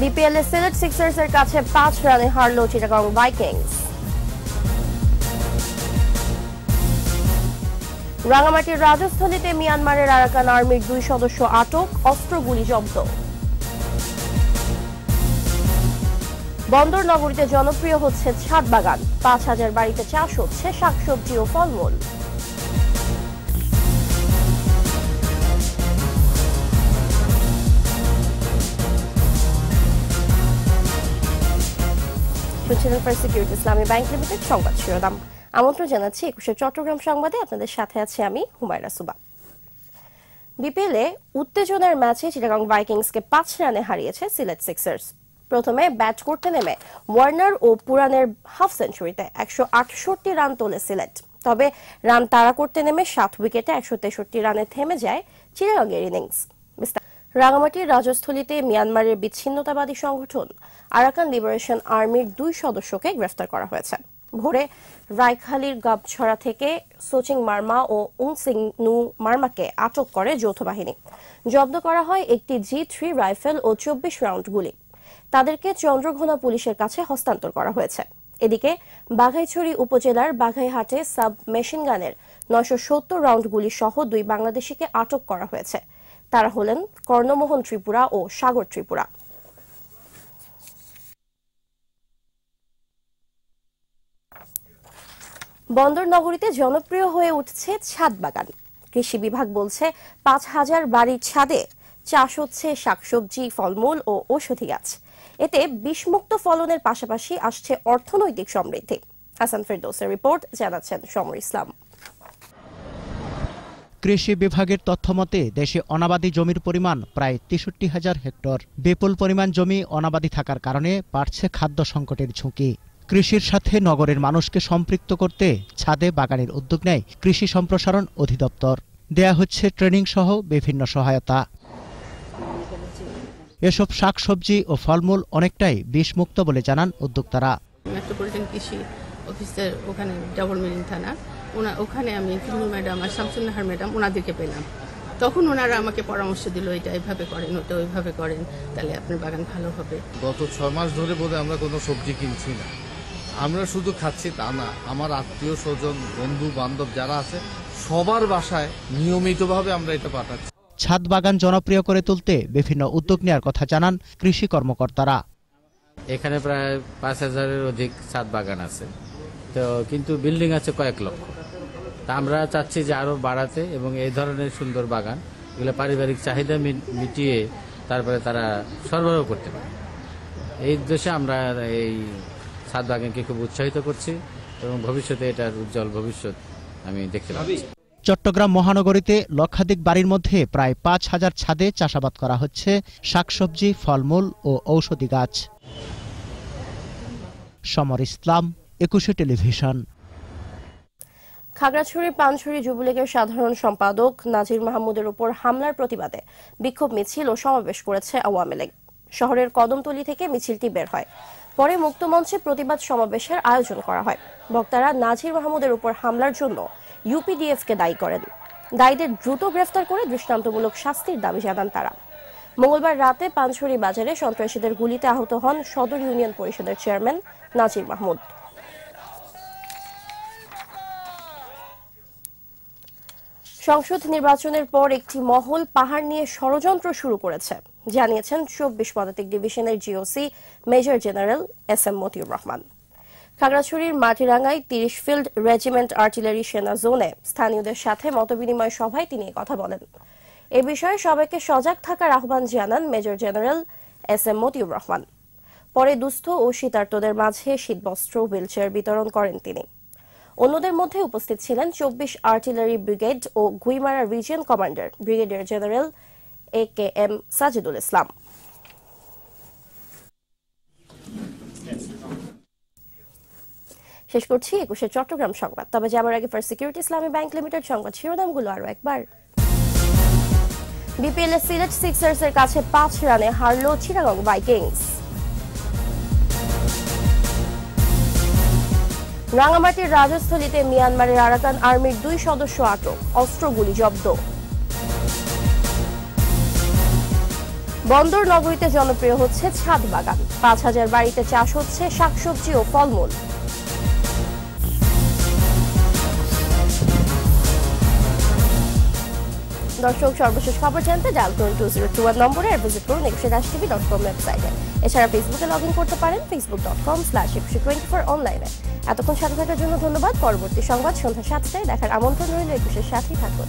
BPL এ Sylhet sixers এর কাছে পাঁচ রানে হারল চিটাগং ভাইকিংস। রাঙামাটির রাজস্থলীতে মিয়ানমারের আরাকান আর্মির দুই সদস্য আটক অস্ত্রগুলি জব্দ। বন্দর নগরীতে জনপ্রিয় হচ্ছে ছাদ বাগান। পাঁচ হাজার বাড়িতে চাষ হচ্ছে শাকসবজি ও ফলমূল। শুনছিলেন first security Islami bank limited সংবাদ শিরোনাম। আমন্ত্রণ জানাচ্ছি একুশে চট্টগ্রাম সংবাদে। আপনাদের সাথে আছে আমি হুমায়রা সুবা। উত্তেজনার ম্যাচে চিটাগং ভাইকিংসকে পাঁচ রানে হারিয়েছে সিলেট সিক্সার্স। প্রথমে ব্যাট করতে নেমে ওয়ার্নার ও পুরানের হাফ সেঞ্চুরিতে একশো আটষট্টি রান তোলে সিলেট। তবে রান তাড়া করতে নেমে সাত উইকেটে একশো তেষট্টি রানে থেমে যায় চিটাগংয়ের ইনিংস। রাঙামাটির রাজস্থলীতে মিয়ানমারের বিচ্ছিন্নতাবাদী সংগঠন আরাকান লিবারেশন আর্মির দুই সদস্যকে গ্রেফতার করা হয়েছে। ভোরে রায়খালীর গাবছড়া থেকে সোচিং মার্মা ও উংসিং নু মার্মাকে আটক করে যৌথ বাহিনী। জব্দ করা হয় একটি জি থ্রি রাইফেল ও চব্বিশ রাউন্ড গুলি। তাদেরকে চন্দ্রঘোনা পুলিশের কাছে হস্তান্তর করা হয়েছে। এদিকে বাঘাইছড়ি উপজেলার বাঘাইহাটে সাব মেশিনগানের নয়শো সত্তর রাউন্ড গুলি সহ দুই বাংলাদেশিকে আটক করা হয়েছে। তারা হলেন কর্ণমোহন ত্রিপুরা ও সাগর ত্রিপুরা। বন্দর নগরীতে জনপ্রিয় হয়ে উঠছে ছাদ বাগান। কৃষি বিভাগ বলছে পাঁচ হাজার বাড়ির ছাদে চাষ হচ্ছে শাকসবজি, ফলমূল ও ঔষধি গাছ। এতে বিষমুক্ত ফলনের পাশাপাশি আসছে অর্থনৈতিক সমৃদ্ধি। হাসান ফেরদৌসের রিপোর্ট, জানাচ্ছেন সমর ইসলাম। কৃষি বিভাগের তথ্যমতে দেশে অনাবাদী জমির পরিমাণ প্রায় তেষট্টি হাজার হেক্টর। বিপুল পরিমাণ জমি অনাবাদী থাকার কারণে বাড়ছে খাদ্য সংকটের ঝুঁকি। কৃষির সাথে নগরের মানুষকে সম্পৃক্ত করতে ছাদে বাগানের উদ্যোগ নেয় কৃষি সম্প্রসারণ অধিদপ্তর। দেয়া হচ্ছে ট্রেনিং সহ বিভিন্ন সহায়তা। এসব শাকসবজি ও ফলমূল অনেকটাই বিষমুক্ত বলে জানান উদ্যোক্তারা। মেট্রোপলিটন কৃষি অফিসের ওখানে ডাবল মিলিং থানা। ওনা ওখানে আমি ফিরু ম্যাডাম আর শামসুন্নাহার ম্যাডাম ওনাদেরকে পেলাম। তখন ওনারা আমাকে পরামর্শ দিল এটা এইভাবে করেন ওটা ওইভাবে করেন তাহলে আপনার বাগান ভালো হবে। গত ছয় মাস ধরে বোধহয় আমরা কোনো সবজি কিনছি না। আমরা শুধু খাচ্ছি তা না আমার আত্মীয় স্বজন বন্ধু বান্ধব যারা আছে সবার বাসায় নিয়মিতভাবে আমরা এটা পাঠাচ্ছি। ছাদ বাগান জনপ্রিয় করে তুলতে বিভিন্ন উদ্যোগ নেওয়ার কথা জানান কৃষি কর্মকর্তারা। এখানে প্রায় পাঁচ হাজারের অধিক ছাদ বাগান আছে। তো কিন্তু বিল্ডিং আছে কয়েক লক্ষ। তা আমরা চাচ্ছি যে আরও বাড়াতে এবং এই ধরনের সুন্দর বাগান এগুলো পারিবারিক চাহিদা মিটিয়ে তারপরে তারা সরবরাহ করতে পারে। এই উদ্দেশ্যে আমরা এই ছাদ বাগানকে খুব উৎসাহিত করছি এবং ভবিষ্যতে এটার উজ্জ্বল ভবিষ্যৎ আমি দেখতে পাচ্ছি। চট্টগ্রাম মহানগরীতে লক্ষাধিক বাড়ির মধ্যে প্রায় পাঁচ হাজার ছাদে চাষাবাদ করা হচ্ছে শাকসবজি, ফলমূল ও ঔষধি গাছ। সমর ইসলাম, একুশে টেলিভিশন। খাগড়াছড়ির পানছড়ি যুবলীগের সাধারণ সম্পাদক নাজির মাহমুদের উপর হামলার প্রতিবাদে বিক্ষোভ মিছিল ও সমাবেশ করেছে আওয়ামী লীগ। শহরের কদমতলী থেকে মিছিলটি বের হয়। পরে মুক্তমঞ্চে প্রতিবাদ সমাবেশের আয়োজন করা হয়। বক্তারা নাজির মাহমুদের উপর হামলার জন্য ইউপিডিএফকে দায়ী করেন। দায়ীদের দ্রুত গ্রেফতার করে দৃষ্টান্তমূলক শাস্তির দাবি জানান তারা। মঙ্গলবার রাতে পানছড়ি বাজারে সন্ত্রাসীদের গুলিতে আহত হন সদর ইউনিয়ন পরিষদের চেয়ারম্যান নাজির মাহমুদ। সংসদ নির্বাচনের পর একটি মহল পাহাড় নিয়ে ষড়যন্ত্র শুরু করেছে। জানিয়েছেন চব্বিশ পদাতিক ডিভিশনের GOC major general S M Motiur Rahman. খাগড়াছড়ির মাটিরাঙ্গায় তিরিশ ফিল্ড রেজিমেন্ট আর্টিলারি সেনা জোনে স্থানীয়দের সাথে মতবিনিময় সভায় তিনি কথা বলেন। এ বিষয়ে সবাইকে সজাগ থাকার আহ্বান জানান major general S M Motiur Rahman. পরে দুস্থ ও শীতার্তদের মাঝে শীতবস্ত্র, হুইলচেয়ার বিতরণ করেন তিনি। অন্যদের মধ্যে উপস্থিত ছিলেন চব্বিশ artillery brigade O Guimara region commander brigadier general A K M Sajidul Islam. শেষ করছি একুশে চট্টগ্রাম সংবাদ। তবে যাবার আগে first security Islami bank limited সংবাদ শিরোনামগুলো আরও একবার। বিপিএল এ সিলেট সিক্সার্স এর কাছে পাঁচ রানে হারল চিটাগং ভাইকিংস রাঙামাটির রাজস্থলীতে মিয়ানমারের আরাকান আর্মির দুই সদস্য আটক অস্ত্রগুলি জব্দ। বন্দর নগরীতে জনপ্রিয় হচ্ছে ছাদ বাগান। পাঁচ হাজার বাড়িতে চাষ হচ্ছে শাকসবজি ও ফলমূল। দর্শক, সর্বশেষ খবর জানতে ডাল করুন টু জিরো টু ওয়ান নম্বরে আর ভিজিট করুন একুশে ডাশ টিভি ডট কম ওয়েবসাইটে। এছাড়া ফেসবুকে লগ ইন করতে পারেন Facebook dot com slash Ekushe twenty four অনলাইনে। এতক্ষণ সাথে থাকার জন্য ধন্যবাদ। পরবর্তী সংবাদ সন্ধ্যা সাতটায়। দেখার আমন্ত্রণ রইল একুশের সাথেই থাকুন।